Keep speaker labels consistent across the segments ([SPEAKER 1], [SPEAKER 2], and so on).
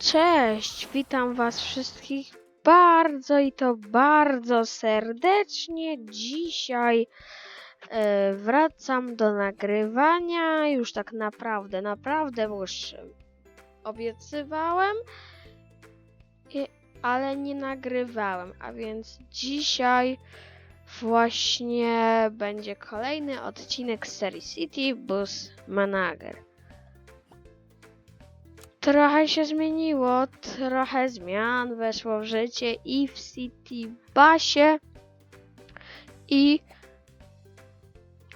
[SPEAKER 1] Cześć, witam Was wszystkich bardzo i to bardzo serdecznie. Dzisiaj e, wracam do nagrywania. Już tak naprawdę, naprawdę, bo już obiecywałem, i, ale nie nagrywałem. A więc dzisiaj właśnie będzie kolejny odcinek z serii City Bus Manager. Trochę się zmieniło, trochę zmian weszło w życie i w City Busie i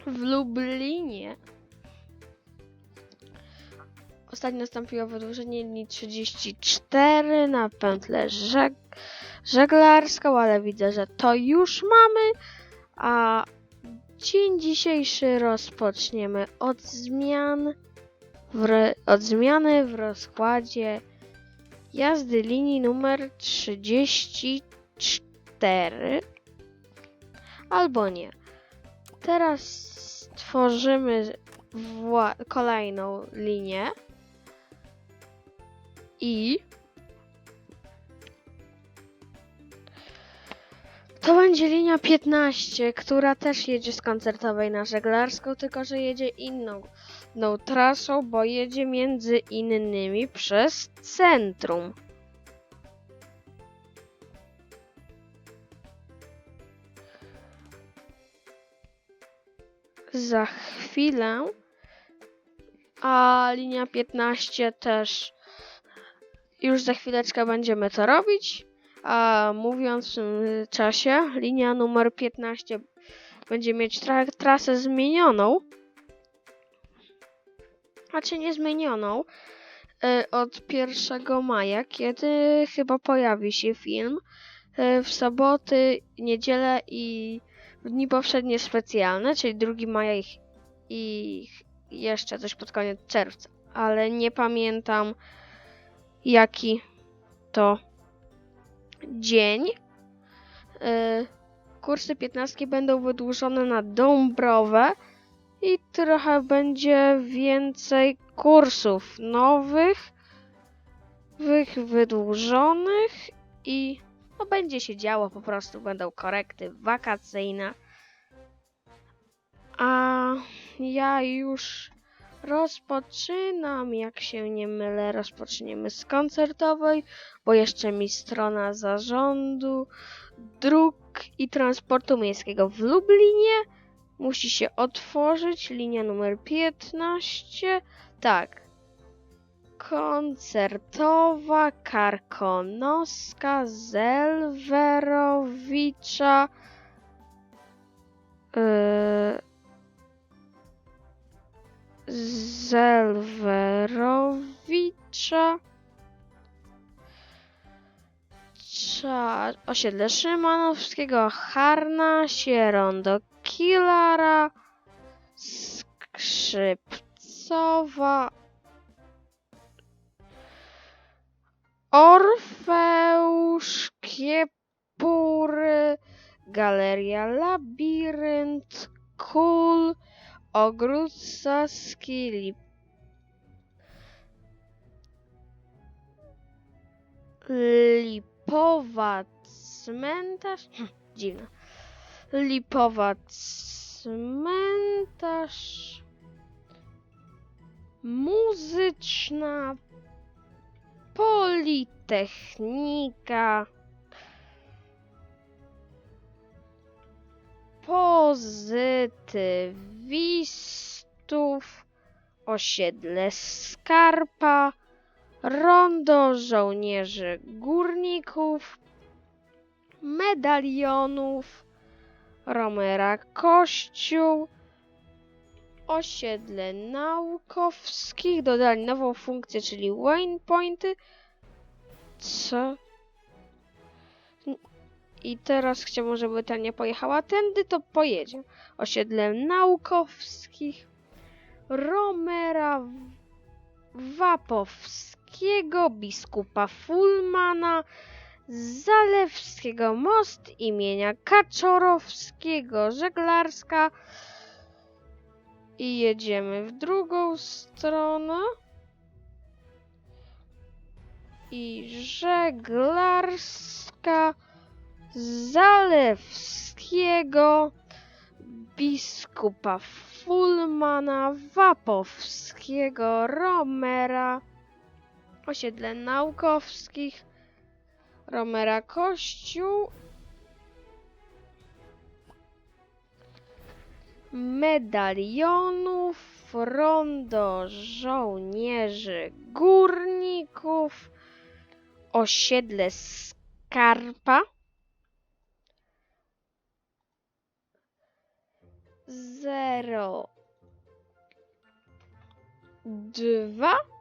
[SPEAKER 1] w Lublinie. Ostatnio nastąpiło wydłużenie linii 34 na pętlę żeg żeglarską, ale widzę, że to już mamy, a dzień dzisiejszy rozpoczniemy od zmian od zmiany w rozkładzie jazdy linii numer 34 albo nie. Teraz stworzymy kolejną linię i to będzie linia 15, która też jedzie z koncertowej na żeglarską, tylko że jedzie inną inną trasą, bo jedzie między innymi przez centrum. Za chwilę, a linia 15 też już za chwileczkę będziemy to robić. A mówiąc w tym czasie, linia numer 15 będzie mieć tra trasę zmienioną znaczy niezmienioną y, od 1 maja, kiedy chyba pojawi się film y, w soboty, niedzielę i w dni powszednie specjalne, czyli 2 maja i, i jeszcze coś pod koniec czerwca, ale nie pamiętam jaki to dzień. Y, Kursy 15 będą wydłużone na Dąbrowę i trochę będzie więcej kursów nowych, wych wydłużonych i no będzie się działo, po prostu będą korekty wakacyjne. A ja już rozpoczynam, jak się nie mylę, rozpoczniemy z koncertowej, bo jeszcze mi strona zarządu dróg i transportu miejskiego w Lublinie musi się otworzyć linia numer 15. Tak. Koncertowa, Karkonoska, Zelwerowicza. Yy, Zelwerowicza. Cza, osiedle Szymanowskiego, Harnasie, Rondo Kilara, Skrzypcowa, Orfeusz, Kiepury, Galeria Labirynt, Kul, Ogród Saski, Lip Lipowa cmentarz. Hm. Lipowa cmentarz. Muzyczna. Politechnika. Pozytywistów. Osiedle Skarpa. Rondo żołnierzy górników, medalionów, Romera Kościół, osiedle naukowskich, dodali nową funkcję, czyli waypointy. Co? I teraz chciałbym, żeby ta nie pojechała tędy, to pojedzie. Osiedle naukowskich, Romera Wapowskiego, biskupa Fulmana, Zalewskiego Most imienia Kaczorowskiego, Żeglarska i jedziemy w drugą stronę. i żeglarska Zalewskiego, biskupa Fulmana Wapowskiego, Romera, osiedle naukowskich, Romera Kościół, medalionów, rondo żołnierzy górników, osiedle Skarpa, zero. Dwa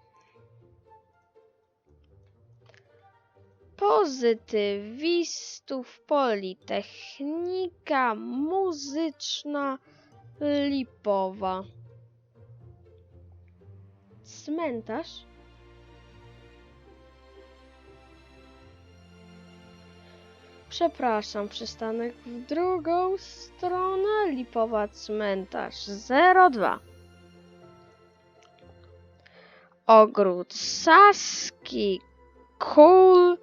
[SPEAKER 1] pozytywistów Politechnika Muzyczna Lipowa. Cmentarz? Przepraszam, przystanek w drugą stronę. Lipowa cmentarz 02. Ogród Saski, Kul,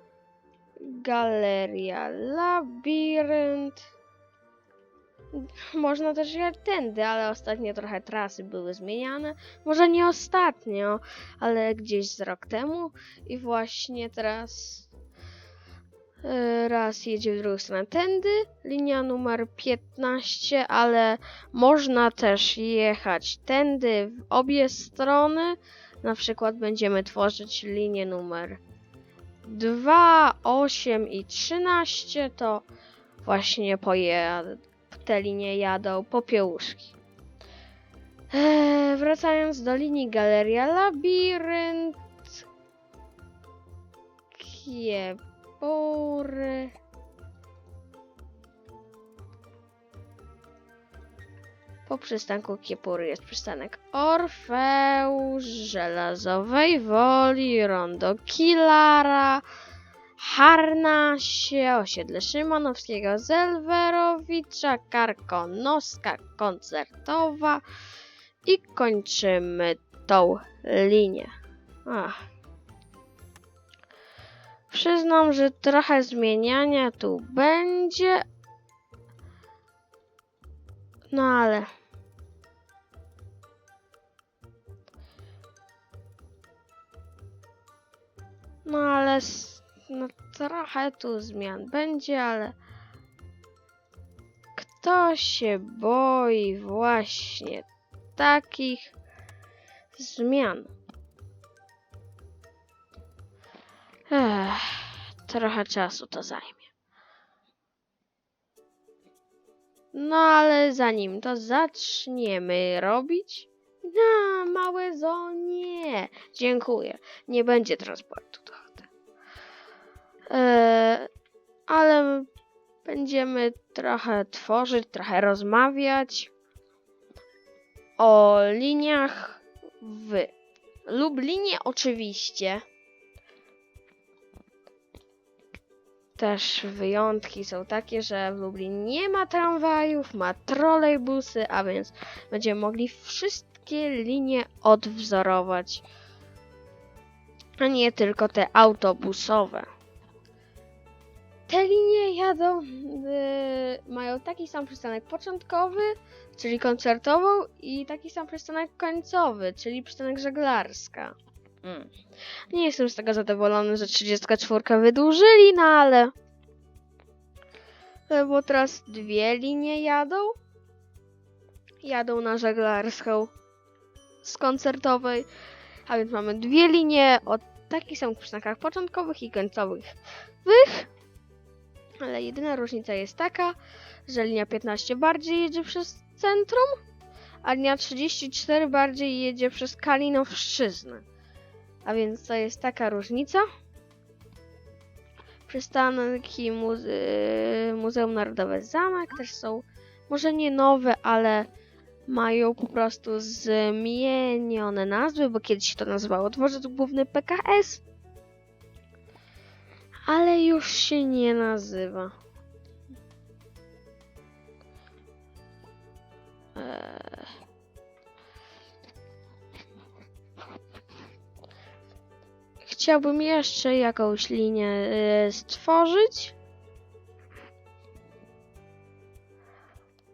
[SPEAKER 1] Galeria Labirynt. Można też jechać tędy, ale ostatnio trochę trasy były zmieniane. Może nie ostatnio, ale gdzieś z rok temu. I właśnie teraz e, raz jedzie w drugą stronę tędy, linia numer 15, ale można też jechać tędy w obie strony. Na przykład będziemy tworzyć linię numer 2, 8 i 13, to właśnie pojadę te linie jadą popiełuszki. Eee, wracając do linii Galeria Labirynt. Kiepury. Po przystanku Kiepury jest przystanek Orfeusz, Żelazowej Woli, Rondo Kilara, Harnasie, osiedle Szymanowskiego, Zelwerowicza, Karkonoska, Koncertowa i kończymy tą linię. Ach. Przyznam, że trochę zmieniania tu będzie. No ale. No ale no trochę tu zmian będzie, ale kto się boi właśnie takich zmian? Ech, trochę czasu to zajmie. No ale zanim to zaczniemy robić, no, małe zo nie. Dziękuję. Nie będzie transportu ale będziemy trochę tworzyć, trochę rozmawiać o liniach w Lublinie oczywiście. Też wyjątki są takie, że w Lublinie nie ma tramwajów, ma trolejbusy, a więc będziemy mogli wszystkie linie odwzorować, a nie tylko te autobusowe. Te linie jadą, yy, mają taki sam przystanek początkowy, czyli koncertową, i taki sam przystanek końcowy, czyli przystanek żeglarska. Mm. Nie jestem z tego zadowolony, że 34 wydłużyli, no ale. Bo teraz dwie linie jadą. Jadą na żeglarską z koncertowej. A więc mamy dwie linie o takich samych przystankach początkowych i końcowych. Wych. Ale jedyna różnica jest taka, że linia 15 bardziej jedzie przez centrum, a linia 34 bardziej jedzie przez Kalinowszczyznę. A więc to jest taka różnica. Przystanki muze- Muzeum Narodowe Zamek też są może nie nowe, ale mają po prostu zmienione nazwy, bo kiedyś się to nazywało Dworzec Główny PKS. Ale już się nie nazywa. Eee. chciałbym jeszcze jakąś linię y, stworzyć.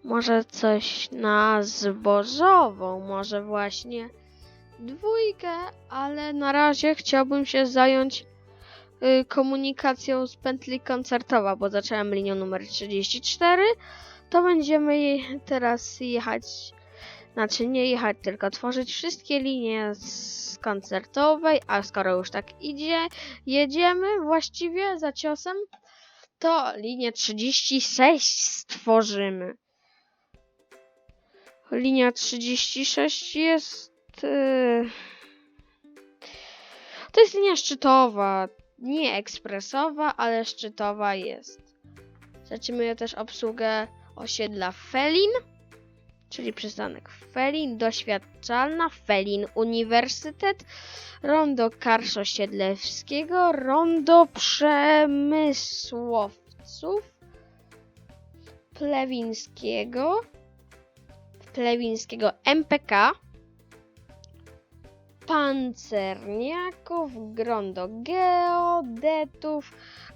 [SPEAKER 1] Może coś na zbożową, może właśnie dwójkę, ale na razie chciałbym się zająć komunikacją z pętli koncertowa, bo zacząłem linią numer 34. To będziemy teraz jechać, znaczy nie jechać, tylko tworzyć wszystkie linie z koncertowej, a skoro już tak idzie, jedziemy właściwie za ciosem, to linię 36 stworzymy. Linia 36 jest. Yy... To jest linia szczytowa. Nie ekspresowa, ale szczytowa jest. Zaczynamy też obsługę osiedla Felin, czyli przystanek Felin, doświadczalna, Felin Uniwersytet, rondo Karszo-Siedlewskiego, rondo Przemysłowców, Plewińskiego, Plewińskiego MPK, pancerniaków, grondo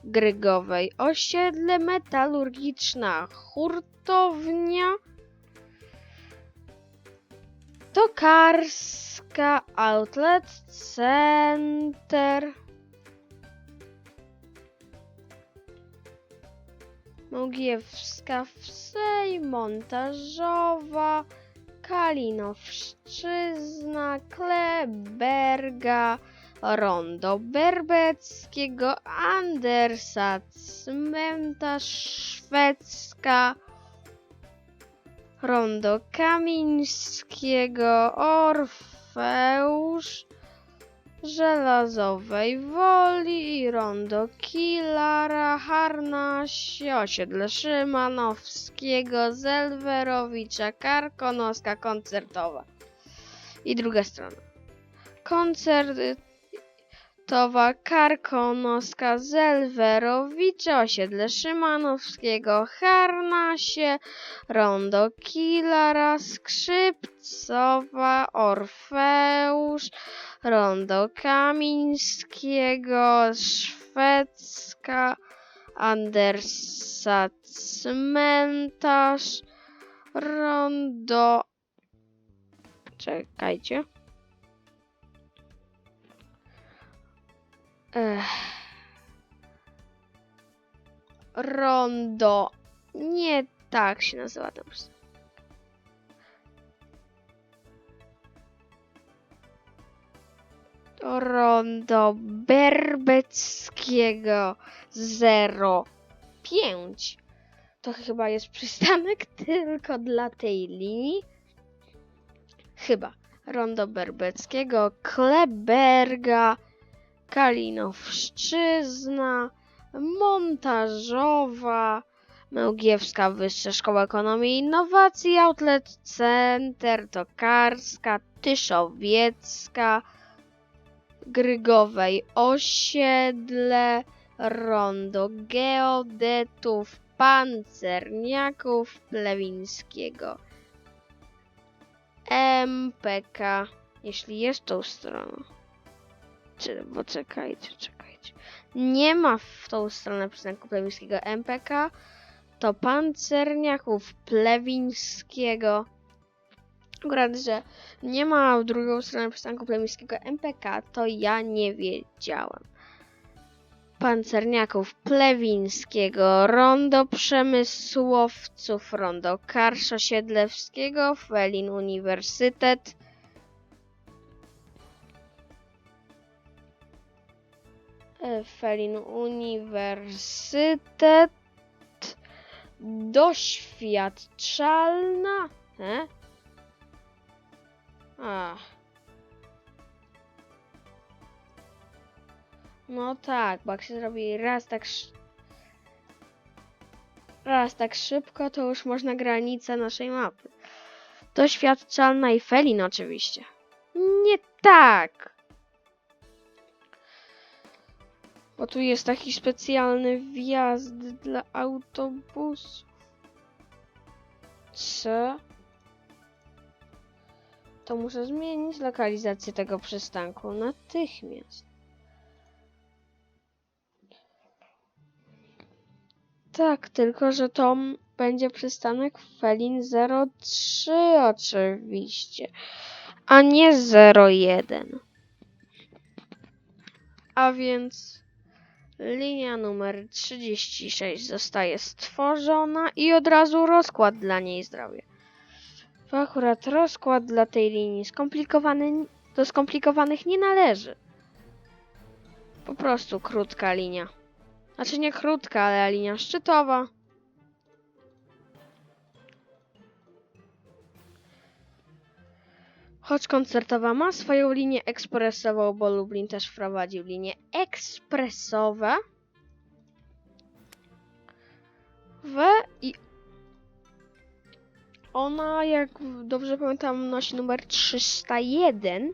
[SPEAKER 1] Grygowej osiedle, metalurgiczna hurtownia, tokarska outlet center, Mogiewska wsej, montażowa, Kalinowszczyzna, Kleberga, Rondo Berbeckiego, Andersa, Cmentarz Szwedzka, Rondo Kamińskiego, Orfeusz, Żelazowej Woli Rondo Kilara, Harnasie, osiedle Szymanowskiego, Zelwerowicza, Karkonoska koncertowa. I druga strona. Koncertowa Karkonoska, Zelwerowicza, osiedle Szymanowskiego, Harnasie, Rondo Kilara, Skrzypcowa, Orfeusz, Rondo Kamińskiego, Szwedzka, Andersa Cmentarz, Rondo... Czekajcie. Ech. Rondo... Nie tak się nazywa to. Rondo Berbeckiego 05. To chyba jest przystanek tylko dla tej linii. Chyba. Rondo Berbeckiego, Kleberga, Kalinowszczyzna, Montażowa, Mełgiewska Wyższa Szkoła Ekonomii i Innowacji, Outlet Center, Tokarska, Tyszowiecka, Grygowej Osiedle, Rondo Geodetów, Pancerniaków, Plewińskiego. MPK, jeśli jest tą stroną. Czy, bo czekajcie, czekajcie. Nie ma w tą stronę przystanku Plewińskiego MPK, to Pancerniaków Plewińskiego. Akurat, że nie ma w drugą stronę przystanku Plewińskiego MPK, to ja nie wiedziałem. Pancerniaków Plewińskiego, Rondo Przemysłowców, Rondo Karszo-Siedlewskiego, Felin Uniwersytet, Felin Uniwersytet, doświadczalna, e? A. No tak, bo jak się zrobi raz tak raz tak szybko, to już można granicę naszej mapy. Doświadczalna i Felin oczywiście. Nie tak. Bo tu jest taki specjalny wjazd dla autobusu. C. To muszę zmienić lokalizację tego przystanku natychmiast. Tak, tylko że to będzie przystanek Felin 03 oczywiście, a nie 01. A więc linia numer 36 zostaje stworzona i od razu rozkład dla niej zrobię. Bo akurat rozkład dla tej linii skomplikowany, do skomplikowanych nie należy. Po prostu krótka linia. Znaczy nie krótka, ale linia szczytowa. Choć koncertowa ma swoją linię ekspresową, bo Lublin też wprowadził linie ekspresowe. We i ona, jak dobrze pamiętam, nosi numer 301.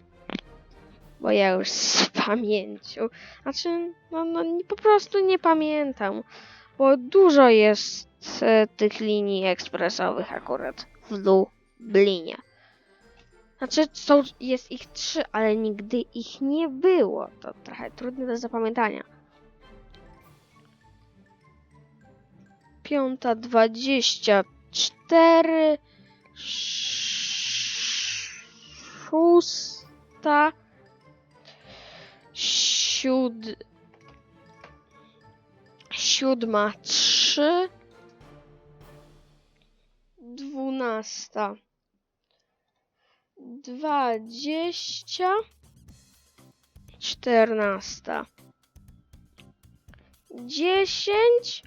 [SPEAKER 1] Bo ja już z pamięcią. Znaczy, no, no po prostu nie pamiętam. Bo dużo jest e, tych linii ekspresowych akurat w Lublinie. Znaczy, są, jest ich trzy, ale nigdy ich nie było. To trochę trudne do zapamiętania. Piąta dwadzieścia cztery. Szósta. Siód... Siódma trzy. Dwunasta. Dwadzieścia. Czternasta. Dziesięć.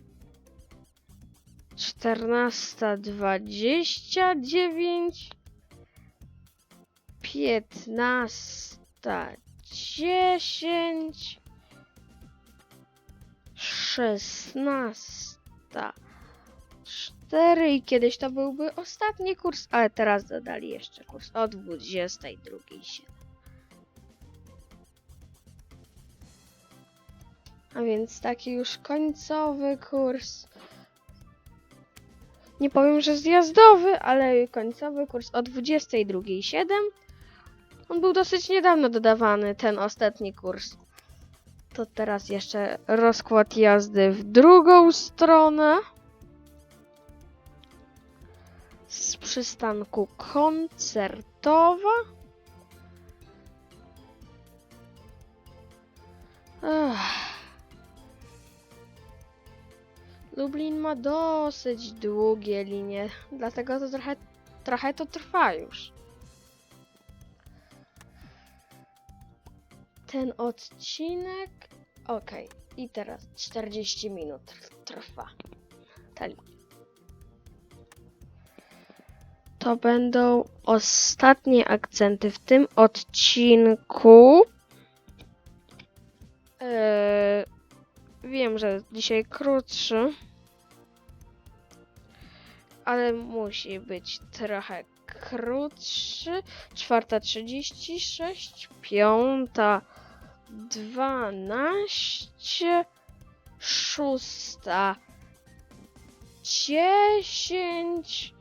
[SPEAKER 1] Czternasta dwadzieścia dziewięć. Piętnasta dziesięć. Szesnasta. Cztery i kiedyś to byłby ostatni kurs, ale teraz dodali jeszcze kurs o 22 się. A więc taki już końcowy kurs. Nie powiem, że zjazdowy, ale końcowy kurs o 22.07. On był dosyć niedawno dodawany, ten ostatni kurs. To teraz jeszcze rozkład jazdy w drugą stronę. Z przystanku koncertowa. Ech. Lublin ma dosyć długie linie, dlatego to trochę, trochę to trwa już. Ten odcinek. Okej, i teraz 40 minut trwa. Ta linia. To będą ostatnie akcenty w tym odcinku. Eee, wiem, że dzisiaj krótszy, ale musi być trochę krótszy. Czwarta 36, piąta 12, szósta 10,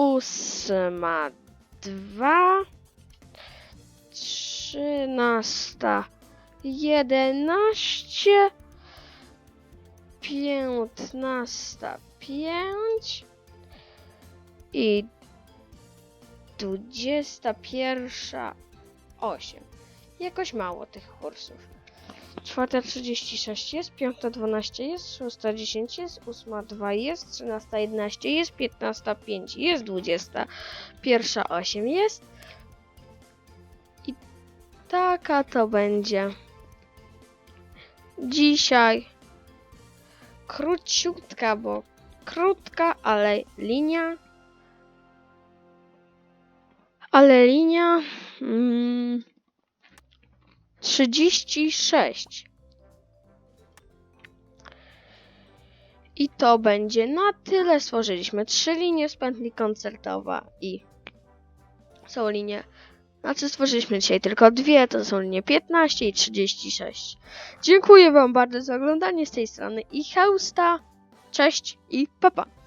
[SPEAKER 1] ósma 2, trzynasta 11, piętnasta 5 i dwudziesta pierwsza 8. Jakoś mało tych kursów. Czwarta 36 jest, piąta 12 jest, szósta 10 jest, ósma 2 jest, trzynasta 11 jest, piętnasta 5 jest, dwudziesta pierwsza 8 jest. I taka to będzie. Dzisiaj króciutka, bo krótka, ale linia. Ale linia. Mm, 36. I to będzie na tyle. Stworzyliśmy trzy linie z pętli koncertowa i są linie. Znaczy stworzyliśmy dzisiaj tylko dwie, to są linie 15 i 36. Dziękuję Wam bardzo za oglądanie z tej strony i heusta. Cześć i papa. Pa.